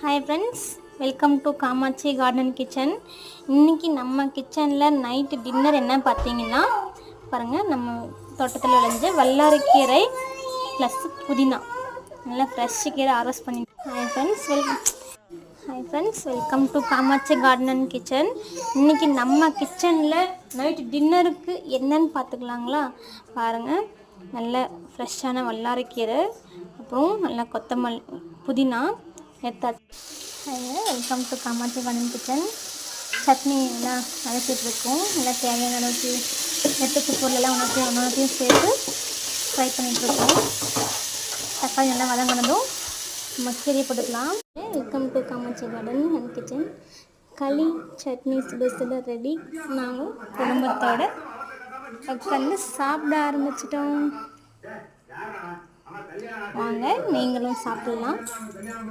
Hi friends welcome to Kamatchi garden kitchen இன்றைக்கி நம்ம கிச்சனில் நைட்டு டின்னர் என்ன பார்த்தீங்கன்னா பாருங்கள் நம்ம தோட்டத்தில் விளைஞ்ச வல்லாரக்கீரை ப்ளஸ் புதினா. நல்லா ஃப்ரெஷ் கீரை ஆரோஸ் பண்ணி hi friends well hi friends welcome to Kamatchi garden and kitchen இன்றைக்கி நம்ம கிச்சனில் நைட்டு டின்னருக்கு என்னன்னு பார்த்துக்கலாங்களா? பாருங்கள் நல்ல ஃப்ரெஷ்ஷான வல்லாரைக்கீரை அப்புறம் நல்லா கொத்தமல்லி புதினா எடுத்தாச்சு welcome to Kamatchi garden kitchen chutney எல்லாம் அரைச்சிட்ருக்கோம் நல்லா தேவையான அளவுக்கு எடுத்து பொருளெல்லாம் உணர்த்தி ஒன்றத்தையும் சேர்த்து ஃப்ரை பண்ணிகிட்ருக்கோம் தக்காளி நல்லா வதங்கினதும் நம்ம கீரை போட்டுக்கலாம். Welcome to Kamatchi garden and kitchen களி சட்னி சுட சுட ரெடி நாங்கள் குடும்பத்தோட உட்காந்து சாப்பிட ஆரம்பிச்சிட்டோம். வாங்க நீங்களும் சாப்பிடலாம்.